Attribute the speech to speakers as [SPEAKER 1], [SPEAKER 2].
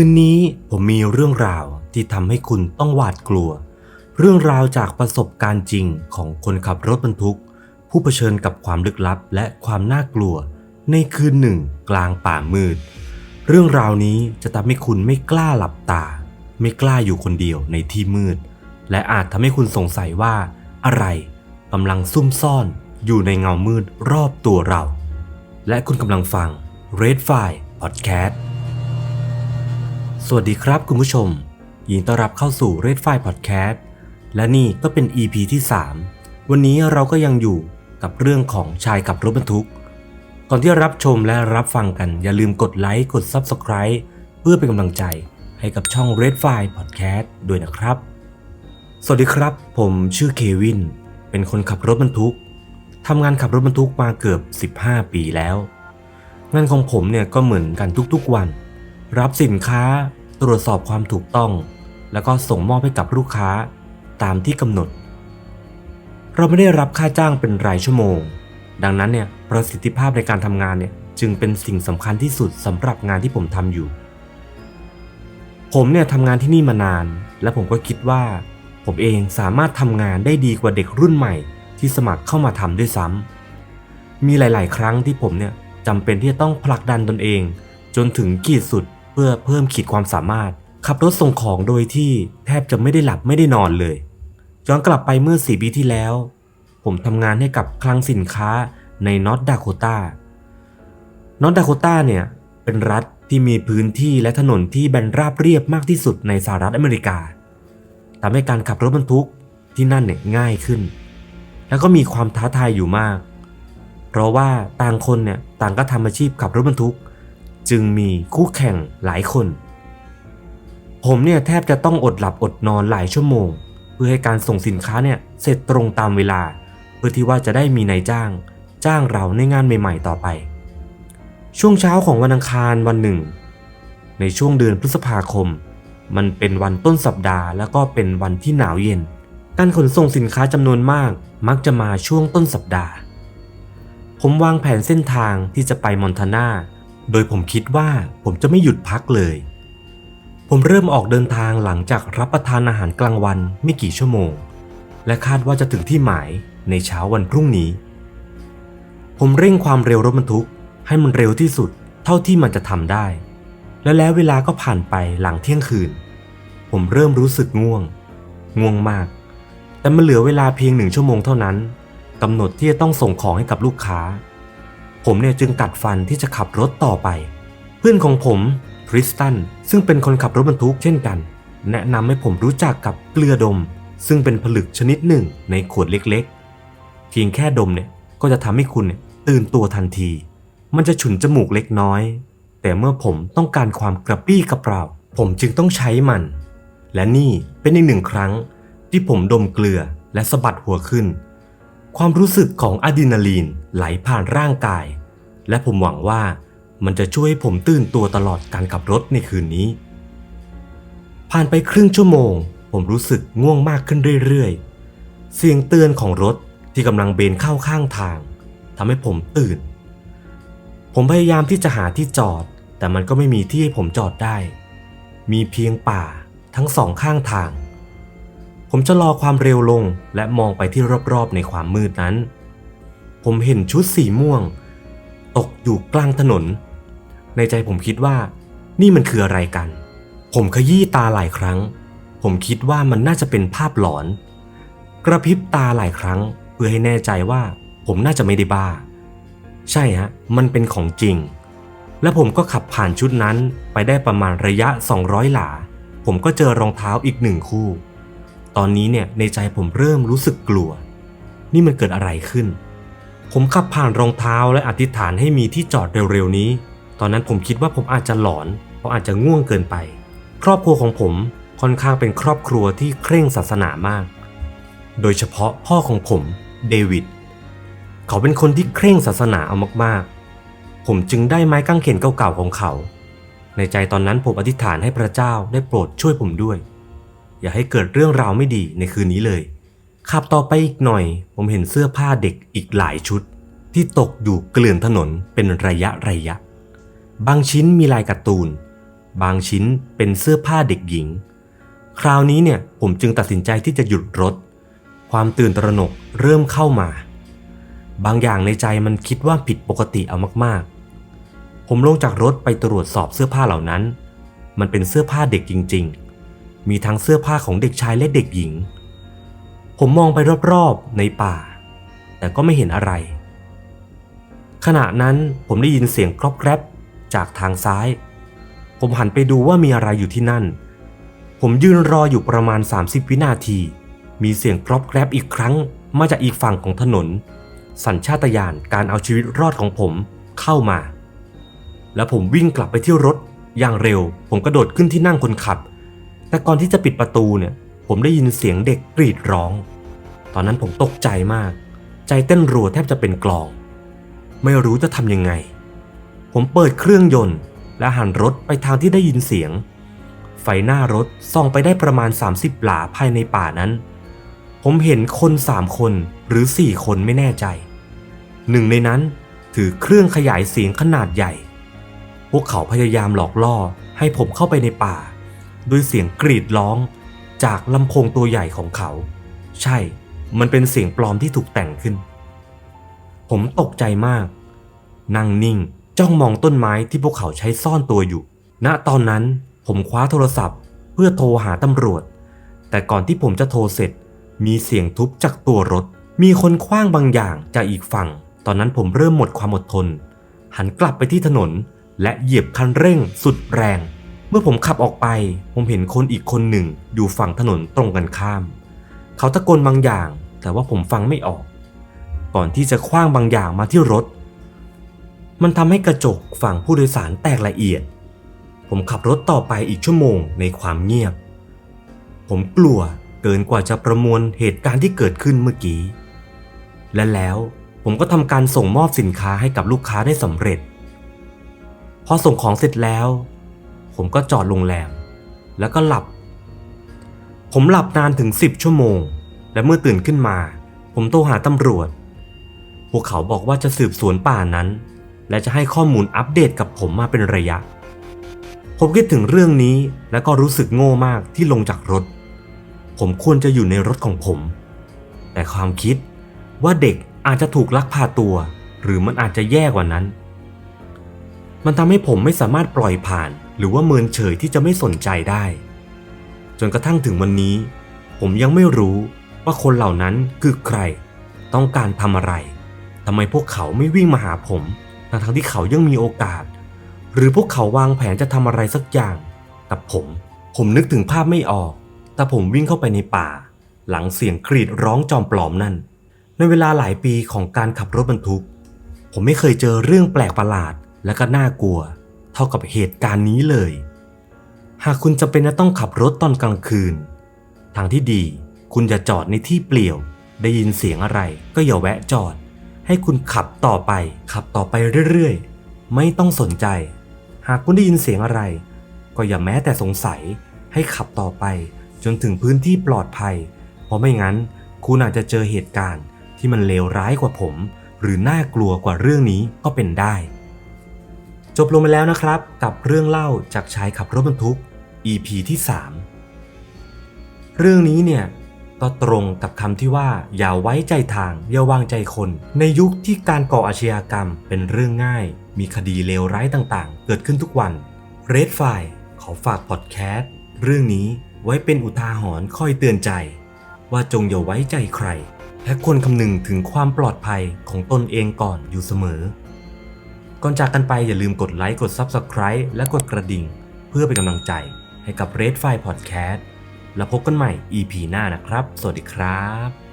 [SPEAKER 1] คืนนี้ผมมีเรื่องราวที่ทำให้คุณต้องหวาดกลัว เรื่องราวจากประสบการณ์จริงของคนขับรถบรรทุก ผู้เผชิญกับความลึกลับและความน่ากลัว ในคืนหนึ่งกลางป่ามืด เรื่องราวนี้จะทำให้คุณไม่กล้าหลับตา ไม่กล้าอยู่คนเดียวในที่มืด และอาจทำให้คุณสงสัยว่า อะไรกำลังซุ่มซ่อนอยู่ในเงามืดรอบตัวเรา และคุณกำลังฟัง Red File Podcast สวัสดีครับคุณผู้ชม ยินต้อนรับเข้าสู่ Red File Podcast และนี่ก็เป็น EP ที่ 3 วันนี้เราก็ยังอยู่กับเรื่องของชายขับรถบรรทุก ก่อนที่รับชมและรับฟังกันอย่าลืมกดไลค์กด Subscribe เพื่อเป็นกำลังใจให้กับช่อง Red File Podcast ด้วยนะครับ สวัสดีครับ ผมชื่อเควิน เป็นคนขับรถบรรทุกทำงานขับรถบรรทุกมาเกือบ 15 ปีแล้ว งานของผมเนี่ยก็เหมือนกันทุกๆวัน รับสินค้า ตรวจสอบความถูกต้อง แล้วก็ส่งมอบให้กับลูกค้าตามที่กำหนด เราไม่ได้รับค่าจ้างเป็นรายชั่วโมง ดังนั้นเนี่ยประสิทธิภาพในการทำงานเนี่ยจึงเป็นสิ่งสำคัญที่สุดสำหรับงานที่ผมทำอยู่ ผมเนี่ยทำงานที่นี่มานาน และผมก็คิดว่า ผมเองสามารถทำงานได้ดีกว่าเด็กรุ่นใหม่ ที่สมัครเข้ามาทำด้วยซ้ำมีหลาย ๆ ครั้งที่ผมเนี่ยจำเป็นที่จะต้องผลักดันตนเอง จนถึงขีดสุด พื่อเพิ่มขีดความสามารถ ขับรถส่งของโดยที่แทบจะไม่ได้หลับไม่ได้นอนเลย ย้อนกลับไปเมื่อสี่ปีที่แล้ว ผมทำงานให้กับคลังสินค้าในนอตดาโคตานอตดาโคตาเนี่ยเป็นรัฐที่มีพื้นที่และถนนที่แบนราบเรียบมากที่สุดในสหรัฐอเมริกาทำให้การขับรถบรรทุกที่นั่นเนี่ยง่ายขึ้น แล้วก็มีความท้าทายอยู่มาก เพราะว่าต่างคนเนี่ยต่างก็ทำอาชีพขับรถบรรทุก จึงมีคู่แข่งหลายคน ผมเนี่ยแทบจะต้องอดหลับอดนอนหลายชั่วโมง เพื่อให้การส่งสินค้าเนี่ยเสร็จตรงตามเวลา เพื่อที่ว่าจะได้มีนายจ้าง จ้างเราในงานใหม่ ๆ ต่อไป ช่วงเช้าของวันอังคารวันหนึ่ง ในช่วงเดือนพฤษภาคม มันเป็นวันต้นสัปดาห์ แล้วก็เป็นวันที่หนาวเย็น การขนส่งสินค้าจำนวนมาก มักจะมาช่วงต้นสัปดาห์ผมวางแผนเส้นทางที่จะไปมอนทานา โดยผมคิดว่าผมจะไม่หยุดพักเลย ผมเริ่มออกเดินทางหลังจากรับประทานอาหารกลางวันไม่กี่ชั่วโมง และคาดว่าจะถึงที่หมายในเช้าวันพรุ่งนี้ ผมเร่งความเร็วรถบรรทุก ให้มันเร็วที่สุดเท่าที่มันจะทำได้ และแล้วเวลาก็ผ่านไปหลังเที่ยงคืน ผมเริ่มรู้สึกง่วง ง่วงมาก แต่มันเหลือเวลาเพียงหนึ่งชั่วโมงเท่านั้นกำหนดที่จะต้องส่งของให้กับลูกค้า ผมเนี่ยจึงกัดฟันที่จะขับรถต่อไป เพื่อนของผมทริสตันซึ่งเป็นคนขับรถบรรทุกเช่นกัน แนะนำให้ผมรู้จักกับเกลือดม ซึ่งเป็นผลึกชนิดหนึ่งในขวดเล็กๆ เพียงแค่ดมเนี่ยก็จะทำให้คุณเนี่ยตื่นตัวทันที มันจะฉุนจมูกเล็กน้อย แต่เมื่อผมต้องการความกระปี้กระเปร่า ผมจึงต้องใช้มัน และนี่เป็นอีกหนึ่งครั้ง ที่ผมดมเกลือและสะบัดหัวขึ้น ความรู้สึกของอะดรีนาลีนไหลผ่านร่างกาย และผมหวังว่ามันจะช่วยให้ผมตื่นตัวตลอดการขับรถในคืนนี้ ผ่านไปครึ่งชั่วโมง ผมรู้สึกง่วงมากขึ้นเรื่อยๆ เสียงเตือนของรถที่กำลังเบนเข้าข้างทางทำให้ผมตื่น ผมพยายามที่จะหาที่จอด แต่มันก็ไม่มีที่ให้ผมจอดได้ มีเพียงป่าทั้งสองข้างทาง ผมจะรอความเร็วลงและมองไปที่รอบๆในความมืดนั้น ผมเห็นชุดสีม่วง ตกอยู่กลางถนน ในใจผมคิดว่า นี่มันคืออะไรกัน ผมขยี้ตาหลายครั้ง ผมคิดว่ามันน่าจะเป็นภาพหลอน กระพริบตาหลายครั้ง เพื่อให้แน่ใจว่า ผมน่าจะไม่ได้บ้า ใช่ฮะ มันเป็นของจริง และผมก็ขับผ่านชุดนั้นไปได้ประมาณระยะ 200 หลา ผมก็เจอรองเท้าอีกหนึ่งคู่ ตอนนี้เนี่ยในใจผมเริ่มรู้สึกกลัว นี่มันเกิดอะไรขึ้น ผมขับผ่านรองเท้าและอธิษฐานให้มีที่จอดเร็วๆนี้ ตอนนั้นผมคิดว่าผมอาจจะหลอน เพราะอาจจะง่วงเกินไป ครอบครัวของผมค่อนข้างเป็นครอบครัวที่เคร่งศาสนามาก โดยเฉพาะพ่อของผมเดวิด เขาเป็นคนที่เคร่งศาสนาเอามากๆ ผมจึงได้ไม้กางเขนเก่าๆของเขา ในใจตอนนั้นผมอธิษฐานให้พระเจ้าได้โปรดช่วยผมด้วย อย่าให้เกิดเรื่องราวไม่ดีในคืนนี้เลย ขับต่อไปอีกหน่อย ผมเห็นเสื้อผ้าเด็กอีกหลายชุด ที่ตกอยู่เกลื่อนถนนเป็นระยะระยะ บางชิ้นมีลายการ์ตูน บางชิ้นเป็นเสื้อผ้าเด็กหญิง คราวนี้เนี่ยผมจึงตัดสินใจที่จะหยุดรถ ความตื่นตระหนกเริ่มเข้ามา บางอย่างในใจมันคิดว่าผิดปกติเอามากๆ ผมลงจากรถไปตรวจสอบเสื้อผ้าเหล่านั้น มันเป็นเสื้อผ้าเด็กจริง ๆ มีทั้งเสื้อผ้าของเด็กชายและเด็กหญิง ผมมองไปรอบๆในป่า แต่ก็ไม่เห็นอะไร ขณะนั้นผมได้ยินเสียงกรอบแกรบจากทางซ้าย ผมหันไปดูว่ามีอะไรอยู่ที่นั่น ผมยืนรออยู่ประมาณ 30 วินาที มีเสียงกรอบแกรบอีกครั้งมาจากอีกฝั่งของถนน สัญชาตญาณการเอาชีวิตรอดของผมเข้ามา แล้วผมวิ่งกลับไปที่รถอย่างเร็ว ผมกระโดดขึ้นที่นั่งคนขับ แต่ก่อนที่จะปิดประตูเนี่ย ผมได้ยินเสียงเด็กกรีดร้อง ตอนนั้นผมตกใจมาก ใจเต้นรัวแทบจะเป็นกลอง ไม่รู้จะทำยังไง ผมเปิดเครื่องยนต์ และหันรถไปทางที่ได้ยินเสียง ไฟหน้ารถส่องไปได้ประมาณ 30 หลาภายในป่านั้น ผมเห็นคนสามคนหรือสี่คนไม่แน่ใจ หนึ่งในนั้นถือเครื่องขยายเสียงขนาดใหญ่ พวกเขาพยายามหลอกล่อให้ผมเข้าไปในป่า ด้วยเสียงกรีดร้อง จากลำโพงตัวใหญ่ของเขา ใช่ มันเป็นเสียงปลอมที่ถูกแต่งขึ้น ผมตกใจมาก นั่งนิ่งจ้องมองต้นไม้ที่พวกเขาใช้ซ่อนตัวอยู่ ณ ตอนนั้นผมคว้าโทรศัพท์ เพื่อโทรหาตำรวจ แต่ก่อนที่ผมจะโทรเสร็จ มีเสียงทุบจากตัวรถ มีคนคว้างบางอย่างจากอีกฝั่ง ตอนนั้นผมเริ่มหมดความอดทน หันกลับไปที่ถนน และเหยียบคันเร่งสุดแรง เมื่อผมขับออกไป ผมเห็นคนอีกคนหนึ่งอยู่ฝั่งถนนตรงกันข้าม เขาตะโกนบางอย่าง แต่ว่าผมฟังไม่ออก ก่อนที่จะคว้างบางอย่างมาที่รถ มันทำให้กระจกฝั่งผู้โดยสารแตกละเอียด ผมขับรถต่อไปอีกชั่วโมงในความเงียบ ผมกลัวเกินกว่าจะประมวลเหตุการณ์ที่เกิดขึ้นเมื่อกี้ และแล้วผมก็ทำการส่งมอบสินค้าให้กับลูกค้าได้สำเร็จ พอส่งของเสร็จแล้ว ผมก็จอดโรงแรม แล้วก็หลับ ผมหลับนานถึง 10 ชั่วโมง และเมื่อตื่นขึ้นมา ผมโทรหาตำรวจ พวกเขาบอกว่าจะสืบสวนป่านั้น และจะให้ข้อมูลอัปเดตกับผมมาเป็นระยะ ผมคิดถึงเรื่องนี้และก็รู้สึกโง่มากที่ลงจากรถ ผมควรจะอยู่ในรถของผม แต่ความคิดว่าเด็กอาจจะถูกลักพาตัว หรือมันอาจจะแย่กว่านั้น มันทำให้ผมไม่สามารถปล่อยผ่าน หรือว่าเมินเฉยที่จะไม่สนใจได้ จนกระทั่งถึงวันนี้ ผมยังไม่รู้ว่าคนเหล่านั้นคือใคร ต้องการทำอะไรทำไมพวกเขาไม่วิ่งมาหาผมทั้งที่เขายังมีโอกาส หรือพวกเขาวางแผนจะทำอะไรสักอย่าง กับผม ผมนึกถึงภาพไม่ออก แต่ผมวิ่งเข้าไปในป่า หลังเสียงกรีดร้องจอมปลอมนั่น ในเวลาหลายปีของการขับรถบรรทุก ผมไม่เคยเจอเรื่องแปลกประหลาดและก็น่ากลัว ท่ากับเหตุการณ์นี้เลย หากคุณจะเป็นจะต้องขับรถตอนกลางคืน ทางที่ดีคุณอย่าจอดในที่เปลี่ยว ได้ยินเสียงอะไรก็อย่าแวะจอด ให้คุณขับต่อไป ขับต่อไปเรื่อยๆ ไม่ต้องสนใจ หากคุณได้ยินเสียงอะไร ก็อย่าแม้แต่สงสัยให้ขับต่อไป จนถึงพื้นที่ปลอดภัย เพราะไม่งั้น คุณอาจจะเจอเหตุการณ์ที่มันเลวร้ายกว่าผม หรือน่ากลัวกว่าเรื่องนี้ก็เป็นได้ จบลงไปแล้วนะครับกับเรื่องเล่าจากชายขับรถบรรทุก EP ที่ 3 เรื่องนี้เนี่ยก็ตรงกับคำที่ว่าอย่าไว้ใจทางอย่าวางใจคน ในยุคที่การก่ออาชญากรรมเป็นเรื่องง่าย มีคดีเลวร้ายต่างๆ เกิดขึ้นทุกวัน Red f i ขอฝากพอดแคสต์เรื่องนี้ไว้เป็นอุทาหรณ์คอยเตือนใจ ว่าจงอย่าไว้ใจใคร และควรคำนึงถึงความปลอดภัยของตนเองก่อนอยู่เสมอ ก่อนจากกันไปอย่าลืมกดไลค์กด Subscribe และกดกระดิ่ง เพื่อเป็นกำลังใจให้กับ Red f i Podcast แล้วพบกันใหม่ EP หน้านะครับ สวัสดีครับ